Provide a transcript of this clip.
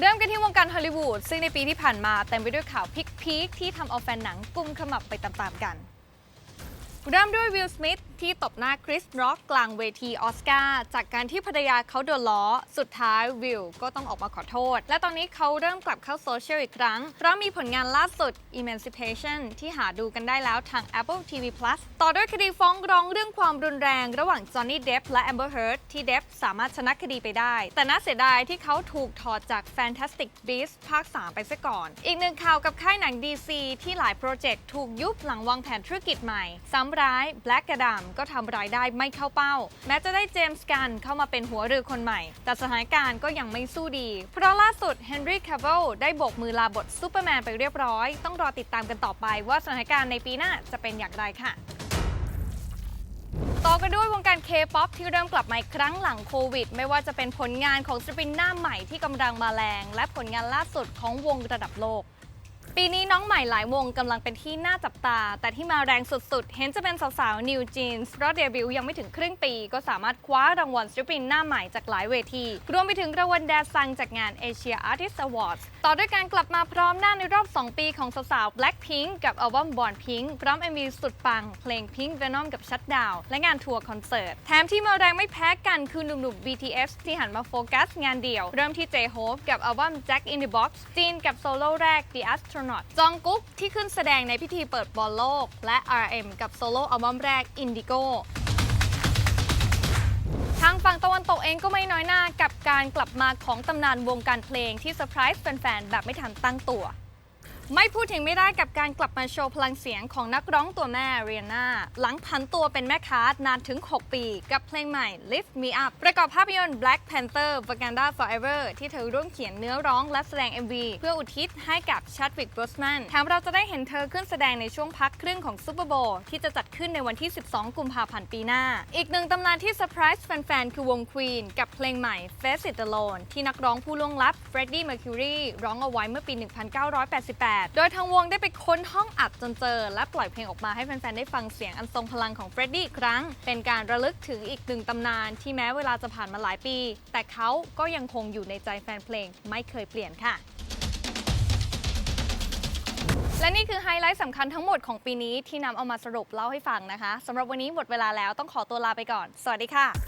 เริ่มกันที่วงการฮอลลีวูดซึ่งในปีที่ผ่านมาเต็มไปด้วยข่าวพีคๆที่ทำเอาแฟนหนังกุมขมับไปตามๆกัน เริ่มด้วยวิล สมิธ ที่ตบหน้าคริสร็อกกลางเวทีออสการ์จากการที่ภรรยาเขาโดนล้อ สุดท้ายวิลก็ต้องออกมาขอโทษ และตอนนี้เขาเริ่มกลับเข้าโซเชียลอีกครั้ง เพราะมีผลงานล่าสุด Emancipation ที่หาดูกันได้แล้วทาง Apple TV Plus ต่อด้วยคดีฟ้องร้องเรื่องความรุนแรง ระหว่างจอห์นนี่เดฟและ Amber Heard ที่เดฟสามารถชนะคดีไปได้ แต่น่าเสียดายที่เขาถูกถอดจาก Fantastic Beasts ภาค 3 ไปซะก่อน อีกหนึ่งข่าวกับค่ายหนัง DC ที่หลายโปรเจกต์ถูกยุบหลังวางแผนธุรกิจใหม่ซ้ำร้าย Black Adam ก็ทำรายได้ไม่เข้าเป้า แม้จะได้เจมส์กันเข้ามาเป็นหัวเรือคนใหม่ แต่สถานการณ์ก็ยังไม่สู้ดี เพราะล่าสุด Henry Cavill ได้โบกมือลาบทซูเปอร์แมนไปเรียบร้อย ต้องรอติดตามกันต่อไปว่าสถานการณ์ในปีหน้าจะเป็นอย่างไรค่ะต่อกันด้วยวงการ K-POP ที่เริ่มกลับมาอีกครั้งหลังโควิด ไม่ว่าจะเป็นผลงานของศิลปินหน้าใหม่ที่กำลังมาแรง และผลงานล่าสุดของวงระดับโลก ปีนี้น้องใหม่หลายวงกำลังเป็นที่น่าจับตา แต่ที่มาแรงสุดๆ เห็นจะเป็นสาวๆ New Jeans เพราะเดบิวต์ยังไม่ถึงครึ่งปี ก็สามารถคว้ารางวัลศิลปินหน้าใหม่จากหลายเวที รวมไปถึงรางวัลแดซังจากงาน Asia Artist Awards ต่อด้วยการกลับมาพร้อมหน้าในรอบ 2 ปีของสาวๆ Blackpink กับอัลบั้ม Born Pink พร้อม MV สุดปัง เพลง Pink Venom กับ Shutdown และงานทัวร์คอนเสิร์ต แถมที่มาแรงไม่แพ้กันคือหนุ่มๆ BTS ที่หันมาโฟกัสงานเดี่ยว เริ่มที่ J-Hope กับอัลบั้ม Jack in the Box จีนกับโซโล่แรก The Astronaut จองกุ๊กที่ขึ้นแสดงในพิธีเปิดบอลโลก และ RM กับโซโล่อัลบั้มแรก Indigo ทางฝั่งตะวันตกเองก็ไม่น้อยหน้ากับการกลับมาของตำนานวงการเพลงที่เซอร์ไพรส์แฟนๆ แบบไม่ทันตั้งตัว ไม่พูดถึงไม่ได้กับการกลับมาโชว์พลังเสียงของนักร้องตัวแม่เรียนาหลังพันตัวเป็นแม่ค้านานถึง 6 ปี กับเพลงใหม่ Lift Me Up ประกอบภาพยนตร์ Black Panther Wakanda Forever ที่เธอร่วมเขียนเนื้อร้องและแสดง MV เพื่ออุทิศให้กับ Chadwick Boseman แถมเราจะได้เห็นเธอขึ้นแสดงในช่วงพักครึ่งของซูเปอร์โบว์ที่จะจัดขึ้นในวันที่ 12 กุมภาพันธ์ปีหน้า อีกหนึ่งตำนานที่เซอร์ไพรส์แฟนๆคือวง Queen กับเพลงใหม่ Face It Alone ที่นักร้องผู้ล่วงลับ Freddie Mercury ร้องเอาไว้เมื่อปี 1988โดยทางวงได้ไปค้นห้องอัดจนเจอ และปล่อยเพลงออกมาให้แฟนๆ ได้ฟังเสียงอันทรงพลังของ Freddie อีกครั้ง เป็นการระลึกถึงอีกหนึ่งตำนานที่แม้เวลาจะผ่านมาหลายปี แต่เขาก็ยังคงอยู่ในใจแฟนเพลงไม่เคยเปลี่ยนค่ะและนี่คือไฮไลท์สำคัญทั้งหมดของปีนี้ที่นำเอามาสรุปเล่าให้ฟังนะคะสำหรับวันนี้หมดเวลาแล้วต้องขอตัวลาไปก่อน สวัสดีค่ะ